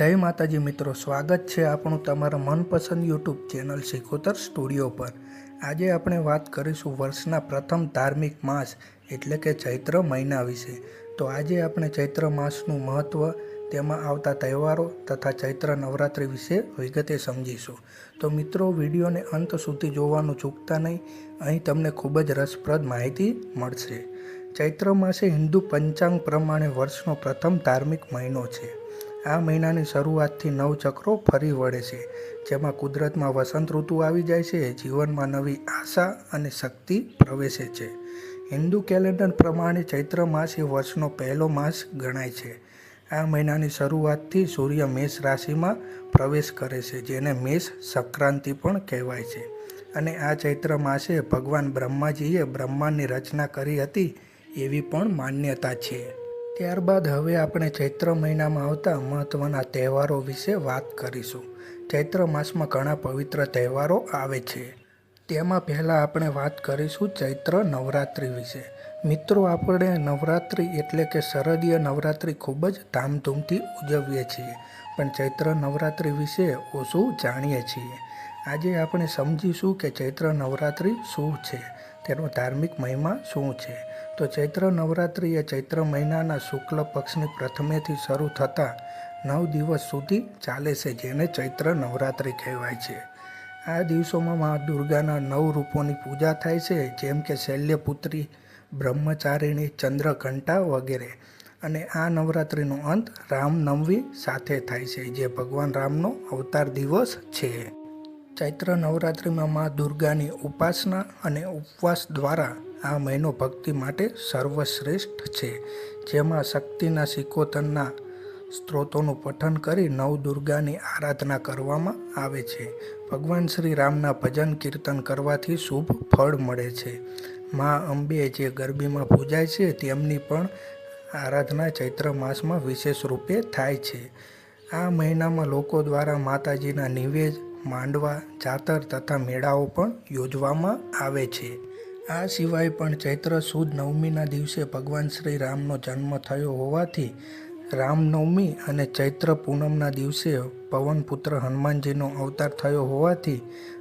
જય માતાજી મિત્રો, સ્વાગત છે આપણું તમારા મનપસંદ યુટ્યુબ ચેનલ શીખોતર સ્ટુડિયો પર. આજે આપણે વાત કરીશું વર્ષના પ્રથમ ધાર્મિક માસ એટલે કે ચૈત્ર મહિના વિશે. તો આજે આપણે ચૈત્ર માસનું મહત્ત્વ તેમાં આવતા તહેવારો તથા ચૈત્ર નવરાત્રિ વિશે વિગતે સમજીશું. તો મિત્રો, વિડીયોને અંત સુધી જોવાનું ચૂકતા નહીં, અહીં તમને ખૂબ જ રસપ્રદ માહિતી મળશે. ચૈત્ર માસે હિન્દુ પંચાંગ પ્રમાણે વર્ષનો પ્રથમ ધાર્મિક મહિનો છે. આ મહિનાની શરૂઆતથી નવ ચક્રો ફરી વળે છે, જેમાં કુદરતમાં વસંત ઋતુ આવી જાય છે, જીવનમાં નવી આશા અને શક્તિ પ્રવેશે છે. હિન્દુ કેલેન્ડર પ્રમાણે ચૈત્ર માસ એ વર્ષનો પહેલો માસ ગણાય છે. આ મહિનાની શરૂઆતથી સૂર્ય મેષ રાશિમાં પ્રવેશ કરે છે, જેને મેષ સંક્રાંતિ પણ કહેવાય છે. અને આ ચૈત્ર માસે ભગવાન બ્રહ્માજીએ બ્રહ્માંડની રચના કરી હતી એવી પણ માન્યતા છે. ત્યારબાદ હવે આપણે ચૈત્ર મહિનામાં આવતા મહત્ત્વના તહેવારો વિશે વાત કરીશું. ચૈત્ર માસમાં ઘણા પવિત્ર તહેવારો આવે છે. તેમાં પહેલાં આપણે વાત કરીશું ચૈત્ર નવરાત્રિ વિશે. મિત્રો, આપણે નવરાત્રિ એટલે કે શરદીય નવરાત્રિ ખૂબ જ ધામધૂમથી ઉજવીએ છીએ. પણ ચૈત્ર નવરાત્રિ વિશે ઓછું જાણીએ છીએ. આજે આપણે સમજીશું કે ચૈત્ર નવરાત્રિ શું છે? તેનો ધાર્મિક મહિમા શું છે? તો ચૈત્ર નવરાત્રિ એ ચૈત્ર મહિનાના શુક્લ પક્ષની પ્રથમેથી શરૂ થતાં નવ દિવસ સુધી ચાલે છે, જેને ચૈત્ર નવરાત્રિ કહેવાય છે. આ દિવસોમાં મા દુર્ગાના નવ રૂપોની પૂજા થાય છે, જેમ કે શૈલ્યપુત્રી, બ્રહ્મચારિણી, ચંદ્રઘંટા વગેરે. અને આ નવરાત્રિનો અંત રામનવમી સાથે થાય છે, જે ભગવાન રામનો અવતાર દિવસ છે. ચૈત્ર નવરાત્રિમાં મા દુર્ગાની ઉપાસના અને ઉપવાસ દ્વારા આ મહિનો ભક્તિ માટે સર્વશ્રેષ્ઠ છે. જેમાં શક્તિના સિકોતનના સ્ત્રોતોનું પઠન કરી નવ દુર્ગાની આરાધના કરવામાં આવે છે. ભગવાન શ્રી રામના ભજન કીર્તન કરવાથી શુભ ફળ મળે છે. મા અંબે જે ગરબીમાં પૂજાય છે તેમની પણ આરાધના ચૈત્ર માસમાં વિશેષ રૂપે થાય છે. આ મહિનામાં લોકો દ્વારા માતાજીના નિવેદ માંડવા જાતર તથા મેળાઓ પણ યોજવામાં આવે છે. આ સિવાય પણ ચૈત્ર સુદ નવમીના દિવસે ભગવાન શ્રી રામનો જન્મ થયો હોવાથી રામનવમી અને ચૈત્ર પૂનમના દિવસે પવનપુત્ર હનુમાનજીનો અવતાર થયો હોવાથી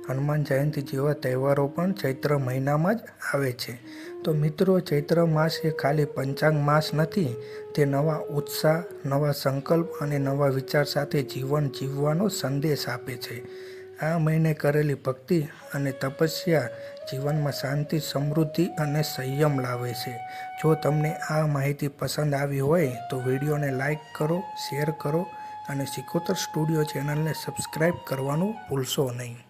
હનુમાન જયંતિ જેવા તહેવારો પણ ચૈત્ર મહિનામાં જ આવે છે. તો મિત્રો, ચૈત્ર માસ એ ખાલી પંચાંગ માસ નથી, તે નવા ઉત્સાહ, નવા સંકલ્પ અને નવા વિચાર સાથે જીવન જીવવાનો સંદેશ આપે છે. આ મહિને કરેલી ભક્તિ અને તપસ્યા જીવનમાં શાંતિ, સમૃદ્ધિ અને સંયમ લાવે છે. જો તમને આ માહિતી પસંદ આવી હોય, તો વિડીયોને લાઈક કરો, શેર કરો અને સિકોતર સ્ટુડિયો ચેનલને સબસ્ક્રાઈબ કરવાનું ભૂલશો નહીં.